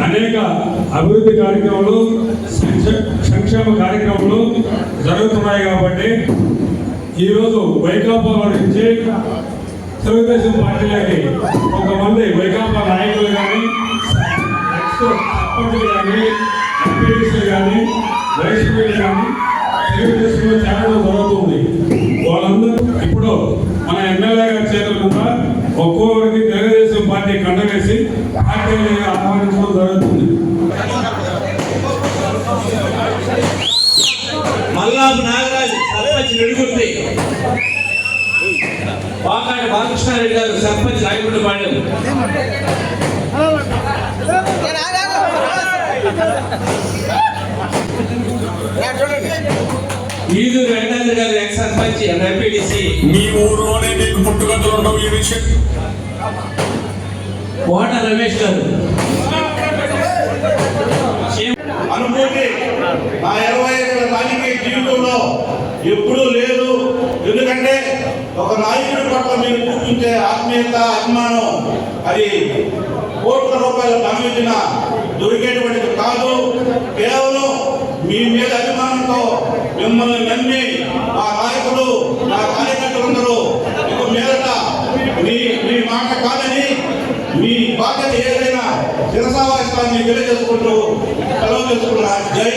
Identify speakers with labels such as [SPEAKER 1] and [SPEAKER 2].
[SPEAKER 1] అనేక అభివృద్ధి కార్యక్రమాలు సంక్షేమ కార్యక్రమాలు జరుగుతున్నాయి కాబట్టి ఈరోజు వైకాపా నుంచి తెలుగుదేశం పార్టీలోకి కొంతమంది వైకాపా నాయకులు కానీ సర్పంచులు కానీ కానీ వైసీపీలు కానీ తెలుగుదేశంలో చేరడం జరుగుతుంది. వాళ్ళందరూ ఇప్పుడు మన ఎమ్మెల్యే గారి చేతులు కూడా ఒక్కొక్కరికి తెలుగుదేశం పార్టీ కండవేసి పార్టీని ఆహ్వానించడం జరుగుతుంది.
[SPEAKER 2] మల్లాపు నాగరాజు సర్పంచ్ నిడుగుర్తి వాకాటి బాలకృష్ణారెడ్డి గారు సర్పంచ్ రాయకుండపాడు ఈదూరు వెంకటేంద్ర గారు ఎక్స్ సర్పంచ్ ఎంపీటీసీ.
[SPEAKER 3] మీ ఊర్లోనే
[SPEAKER 2] కోట రమేష్ గారు?
[SPEAKER 4] అనుభూతి నా ఇరవై ఏళ్ళ రాజకీయ జీవితంలో ఎప్పుడూ లేదు. ఎందుకంటే ఒక నాయకుడి పట్ల మీరు చూపించే ఆత్మీయత అభిమానం అది కోట్ల రూపాయల ధనం ఇచ్చిన దొరికేటువంటిది కాదు. కేవలం మీ మీద అభిమానంతో మిమ్మల్ని నమ్మి మా నాయకులు నా కార్యకర్తలందరూ ఇక మీదట మీ మీ మాట కాదని మీ ఏదైనా శిరసావాయిస్తాన్ని తెలియజేసుకుంటూ సెలవు చేసుకున్నా జై